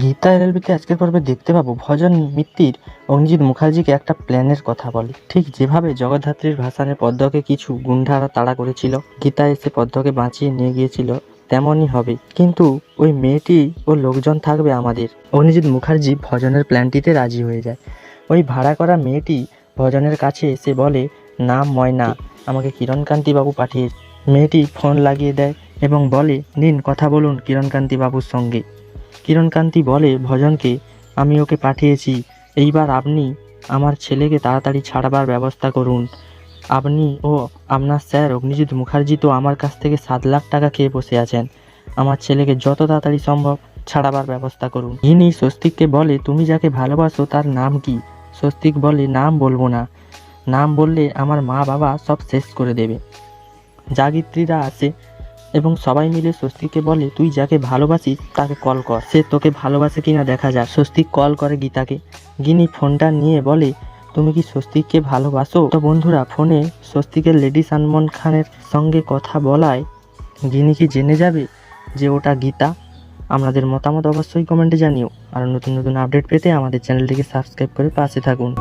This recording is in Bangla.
গীতা এলএলবিতে আজকের পর্বে দেখতে পাবো। ভজন মিত্তির অঞ্জিত মুখার্জিকে একটা প্ল্যানের কথা বলে। ঠিক যেভাবে জগদ্ধাত্রীর ভাসানে পদ্মকে কিছু গুন্ডারা তাড়া করেছিল, গীতা এসে পদ্মকে বাঁচিয়ে নিয়ে গিয়েছিল, তেমনই হবে। কিন্তু ওই মেয়েটি ও লোকজন থাকবে আমাদের। অনিজিৎ মুখার্জি ভজনের প্ল্যানটিতে রাজি হয়ে যায়। ওই ভাড়া করা মেয়েটি ভজনের কাছে এসে বলে নাম ময়না, আমাকে কিরণকান্তি বাবু পাঠিয়ে মেয়েটি ফোন লাগিয়ে দেয় এবং বলে, নিন, কথা বলুন কিরণকান্তি বাবুর সঙ্গে। কিরণকান্তি বলে, ভজনকে, আমি ওকে পাঠিয়েছি। এইবার আপনি আমার ছেলেকে তাড়াতাড়ি ছাড়াবার ব্যবস্থা করুন। আপনি ও আপনার স্যার অগ্নিজিৎ মুখার্জি তো আমার কাছ থেকে সাত লাখ টাকা খেয়ে বসে আছেন। আমার ছেলেকে যত তাড়াতাড়ি সম্ভব ছাড়াবার ব্যবস্থা করুন। ইনি স্বস্তিককে বলে, তুমি যাকে ভালোবাসো তার নাম কি? স্বস্তিক বলে, নাম বলব না। নাম বললে আমার মা বাবা সব শেষ করে দেবে। জাগিত্রীরা আসে এবং সবাই মিলে স্বস্তিককে বলে, তুই যাকে ভালোবাসিস, তাকে কল কর। সে তোকে ভালোবাসে কিনা দেখা যাক। স্বস্তিক কল করে গীতাকে। গিনি ফোনটা নিয়ে বলে, তুমি কি স্বস্তিককে ভালোবাসো? তো বন্ধুরা, ফোনে স্বস্তিকের লেডি সালমান খানের সঙ্গে কথা বলায়, গিনি কি জেনে যাবে যে ওটা গীতা? আপনাদের মতামত অবশ্যই কমেন্টে জানিও। আর নতুন নতুন আপডেট পেতে আমাদের চ্যানেলটিকে সাবস্ক্রাইব করে পাশে থাকুন।